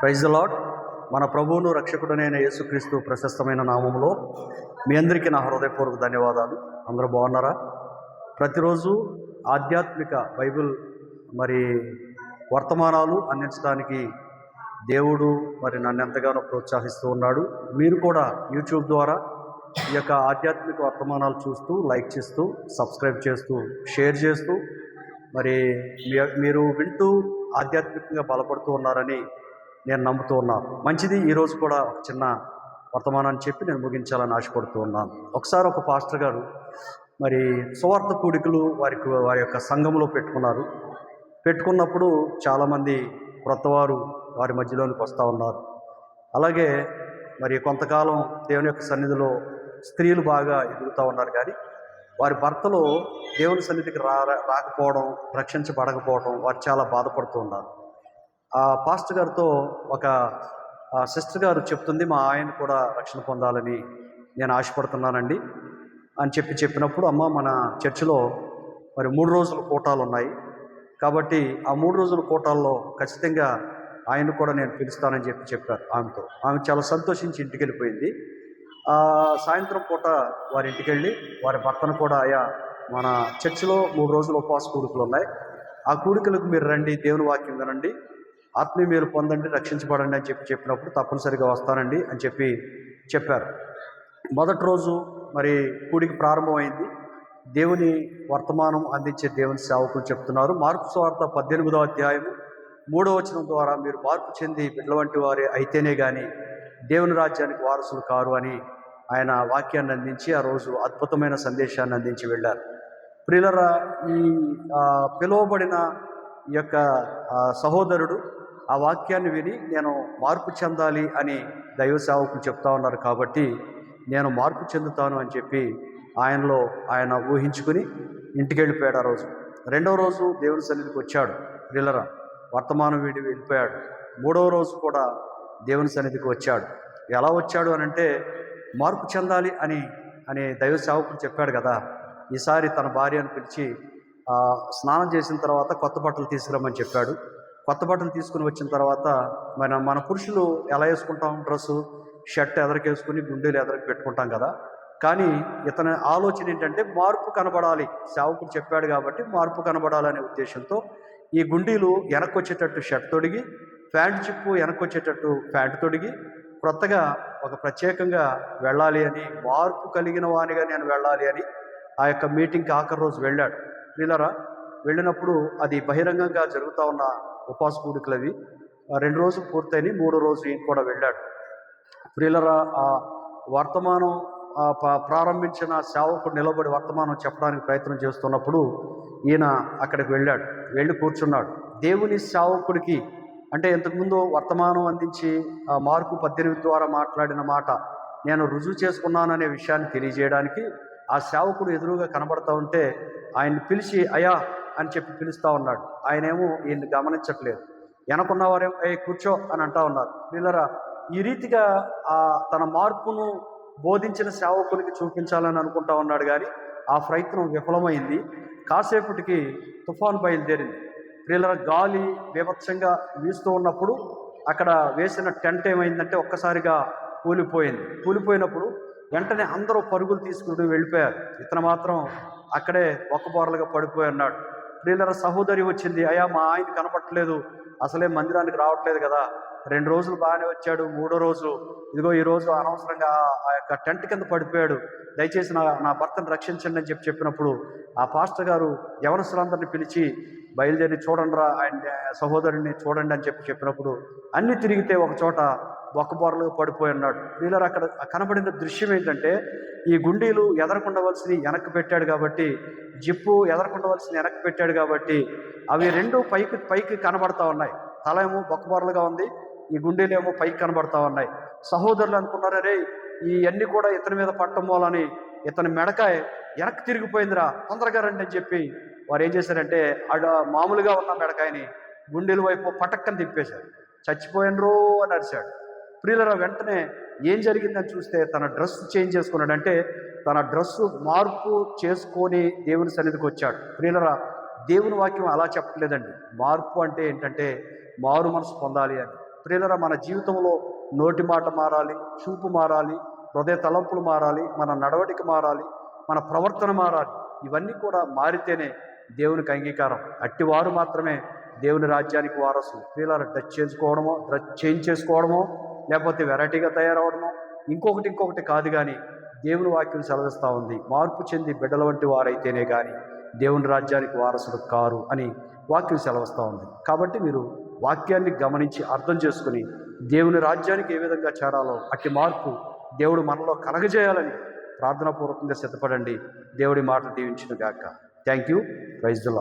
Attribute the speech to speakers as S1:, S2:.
S1: Praise lord మన ప్రభువును రక్షకుడనైన యేసుక్రీస్తు ప్రశస్తమైన నామంలో మీ అందరికీ నా హృదయపూర్వక ధన్యవాదాలు. అందరూ బాగున్నారా? ప్రతిరోజు ఆధ్యాత్మిక బైబిల్ మరి వర్తమానాలు అందించడానికి దేవుడు మరి నన్ను ఎంతగానో ప్రోత్సహిస్తూ ఉన్నాడు. మీరు కూడా యూట్యూబ్ ద్వారా ఈ యొక్క ఆధ్యాత్మిక వర్తమానాలు చూస్తూ లైక్ చేస్తూ సబ్స్క్రైబ్ చేస్తూ షేర్ చేస్తూ మరి మీ- మీరు వింటూ ఆధ్యాత్మికంగా బలపడుతూ ఉన్నారని నేను నమ్ముతూ ఉన్నాను. మంచిది ఈరోజు కూడా ఒక చిన్న వర్తమానాన్ని చెప్పి నేను ముగించాలని ఆశపడుతూ ఉన్నాను. ఒకసారి ఒక పాస్టర్ గారు మరి సువార్త కూడికలు వారికి వారి యొక్క సంఘంలో పెట్టుకున్నారు. పెట్టుకున్నప్పుడు చాలామంది క్రొత్తవారు వారి మధ్యలోనికి వస్తూ ఉన్నారు. అలాగే మరి కొంతకాలం దేవుని యొక్క సన్నిధిలో స్త్రీలు బాగా ఎదుగుతూ ఉన్నారు కానీ వారి భర్తలు దేవుని సన్నిధికి రా రాకపోవడం రక్షించబడకపోవడం వారు చాలా బాధపడుతూ ఉన్నారు. ఆ పాస్టర్ గారితో ఒక సిస్టర్ గారు చెప్తుంది మా ఆయన కూడా రక్షణ పొందాలని నేను ఆశపడుతున్నానండి అని చెప్పి చెప్పినప్పుడు అమ్మ మన చర్చిలో మరి మూడు రోజుల కూటాలు ఉన్నాయి. కాబట్టి ఆ మూడు రోజుల కూటాల్లో ఖచ్చితంగా ఆయన కూడా నేను పిలుస్తానని చెప్పి చెప్పారు ఆమెతో. ఆమె చాలా సంతోషించి ఇంటికి వెళ్ళిపోయింది. సాయంత్రం పూట వారి ఇంటికి వెళ్ళి వారి భర్తను కూడా అయ్యా మన చర్చిలో మూడు రోజులు ఉపవాస కూడుకలు ఉన్నాయి. ఆ కూడికలకు మీరు రండి దేవుని వాక్యం వినండి. ఆత్మీయ మీరు పొందండి రక్షించబడండి అని చెప్పి చెప్పినప్పుడు తప్పనిసరిగా వస్తానండి అని చెప్పి చెప్పారు. మొదటి రోజు మరి కూడికి ప్రారంభమైంది. దేవుని వర్తమానం అందించే దేవుని సేవకులు చెప్తున్నారు. మార్పు స్వార్థ పద్దెనిమిదో అధ్యాయము మూడో వచనం ద్వారా మీరు మార్పు చెంది బిడ్డల వంటి వారే అయితేనే కానీ దేవుని రాజ్యానికి వారసులు కారు అని ఆయన వాక్యాన్ని అందించి ఆ రోజు అద్భుతమైన సందేశాన్ని అందించి వెళ్ళారు. ప్రిలరా ఈ పిలువబడిన ఈ యొక్క సహోదరుడు ఆ వాక్యాన్ని విని నేను మార్పు చెందాలి అని దైవ సేవకులు చెప్తా ఉన్నారు కాబట్టి నేను మార్పు చెందుతాను అని చెప్పి ఆయనలో ఆయన ఊహించుకుని ఇంటికి వెళ్ళిపోయాడు ఆ రోజు. రెండవ రోజు దేవుని సన్నిధికి వచ్చాడు. ప్రియులరా వర్తమానం వీడి వెళ్ళిపోయాడు. మూడవ రోజు కూడా దేవుని సన్నిధికి వచ్చాడు. ఎలా వచ్చాడు అని అంటే మార్పు చెందాలి అని అని దైవ సేవకులు చెప్పాడు కదా. ఈసారి తన భార్యను పిలిచి స్నానం చేసిన తర్వాత కొత్త బట్టలు తీసుకురమ్మని చెప్పాడు. కొత్త బట్టలు తీసుకుని వచ్చిన తర్వాత మన మన పురుషులు ఎలా వేసుకుంటాం? డ్రెస్సు షర్ట్ ఎదరికేసుకుని గుండెలు ఎదరికి పెట్టుకుంటాం కదా. కానీ ఇతని ఆలోచన ఏంటంటే మార్పు కనబడాలి. సేవకుడు చెప్పాడు కాబట్టి మార్పు కనబడాలనే ఉద్దేశంతో ఈ గుండీలు వెనక్కి వచ్చేటట్టు షర్ట్ తొడిగి ప్యాంట్ చిప్పు వెనక్కి వచ్చేటట్టు ప్యాంట్ తొడిగి క్రొత్తగా ఒక ప్రత్యేకంగా వెళ్ళాలి అని మార్పు కలిగిన వానిగా నేను వెళ్ళాలి అని ఆ యొక్క మీటింగ్కి ఆఖరి రోజు వెళ్ళాడు. వీళ్ళరా వెళ్ళినప్పుడు అది బహిరంగంగా జరుగుతూ ఉన్న ఉపవాస కూడికలు అవి. రెండు రోజులు పూర్తయినాయి మూడో రోజు ఈయన కూడా వెళ్ళాడు. ప్రియులరా ఆ వర్తమానం ప్రారంభించిన సేవకుడు నిలబడి వర్తమానం చెప్పడానికి ప్రయత్నం చేస్తున్నప్పుడు ఈయన అక్కడికి వెళ్ళాడు వెళ్ళి కూర్చున్నాడు. దేవుని సేవకుడికి అంటే ఇంతకుముందు వర్తమానం అందించి ఆ మార్కు పద్దెనిమిది ద్వారా మాట్లాడిన మాట నేను రుజువు చేసుకున్నాననే విషయాన్ని తెలియజేయడానికి ఆ సేవకుడు ఎదురుగా కనబడతా ఉంటే ఆయన్ని పిలిచి అయా అని చెప్పి పిలుస్తూ ఉన్నాడు. ఆయనేమో వీళ్ళు గమనించట్లేదు. వెనకున్నవారేమో ఏ కూర్చో అని అంటా ఉన్నారు. వీళ్ళరా ఈ రీతిగా ఆ తన మార్పును బోధించిన సేవకునికి చూపించాలని అనుకుంటా ఉన్నాడు కానీ ఆ ప్రయత్నం విఫలమైంది. కాసేపటికి తుఫాన్ బయలుదేరింది. వీళ్ళ గాలి బీభత్సంగా వీస్తూ ఉన్నప్పుడు అక్కడ వేసిన టెంట్ ఏమైందంటే ఒక్కసారిగా కూలిపోయింది. కూలిపోయినప్పుడు వెంటనే అందరూ పరుగులు తీసుకుని వెళ్ళిపోయారు. ఇతను మాత్రం అక్కడే ఒక్కబోరలుగా పడిపోయి ఉన్నాడు. ప్రియులర సహోదరి వచ్చింది. అయ్యా మా ఆయన కనపట్టలేదు అసలే మందిరానికి రావట్లేదు కదా. రెండు రోజులు బాగానే వచ్చాడు. మూడో రోజు ఇదిగో ఈ రోజు అనవసరంగా ఆ యొక్క టెంట్ కింద పడిపోయాడు. దయచేసి నా నా భర్తను రక్షించండి అని చెప్పి చెప్పినప్పుడు ఆ పాస్టర్ గారు యవనస్తులందరినీ పిలిచి బయలుదేరి చూడండి రా ఆయన సహోదరుని చూడండి అని చెప్పి చెప్పినప్పుడు అన్ని తిరిగితే ఒక చోట బొక్కబొరలుగా పడిపోయి ఉన్నాడు. వీళ్ళర్ అక్కడ కనబడిన దృశ్యం ఏంటంటే ఈ గుండీలు ఎదరకుండవలసిన వెనక్కి పెట్టాడు కాబట్టి జిప్పు ఎదరకుండవలసిన వెనక్కి పెట్టాడు కాబట్టి అవి రెండు పైకి పైకి కనబడతా ఉన్నాయి. తల ఏమో బొక్కబొరలుగా ఉంది ఈ గుండీలు ఏమో పైకి కనబడతా ఉన్నాయి. సహోదరులు అనుకున్నారు రే ఈ అన్ని కూడా ఇతని మీద పట్టం మూలని ఇతని మెడకాయ వెనక్కి తిరిగిపోయిందిరా తొందరగా రండి అని చెప్పి వారు ఏం చేశారంటే ఆడ మామూలుగా ఉన్న మెడకాయని గుండెల వైపు పటక్కని తిప్పేశారు. చచ్చిపోయినరో అని అరిశాడు ప్రియులరా వెంటనే ఏం జరిగిందని చూస్తే తన డ్రెస్ చేంజ్ చేసుకున్నాడంటే తన డ్రెస్సు మార్పు చేసుకొని దేవుని సన్నిధికి వచ్చాడు. ప్రియులరా దేవుని వాక్యం అలా చెప్పలేదండి మార్పు అంటే ఏంటంటే మారు మనసు పొందాలి అని. ప్రియులరా మన జీవితంలో నోటి మాట మారాలి చూపు మారాలి హృదయ తలంపులు మారాలి మన నడవడిక మారాలి మన ప్రవర్తన మారాలి. ఇవన్నీ కూడా మారితేనే దేవునికి అంగీకారం. అట్టివారు మాత్రమే దేవుని రాజ్యానికి వారసు ప్రియులరా డ్రెస్ చేసుకోవడమో డ్రెస్ చేంజ్ చేసుకోవడమో లేకపోతే వెరైటీగా తయారవడమో? ఇంకొకటి ఇంకొకటి కాదు కానీ దేవుని వాక్యం సెలవిస్తూ ఉంది. మార్పు చెంది బిడ్డల వంటి వారైతేనే కానీ దేవుని రాజ్యానికి వారసుడు కారు అని వాక్యం సెలవిస్తూ ఉంది. కాబట్టి మీరు వాక్యాన్ని గమనించి అర్థం చేసుకుని దేవుని రాజ్యానికి ఏ విధంగా చేరాలో అట్టి మార్పు దేవుడు మనలో కలగజేయాలని ప్రార్థనాపూర్వకంగా సిద్ధపడండి. దేవుడి మాటలు దీవించిన గాక థ్యాంక్ యూ. Praise the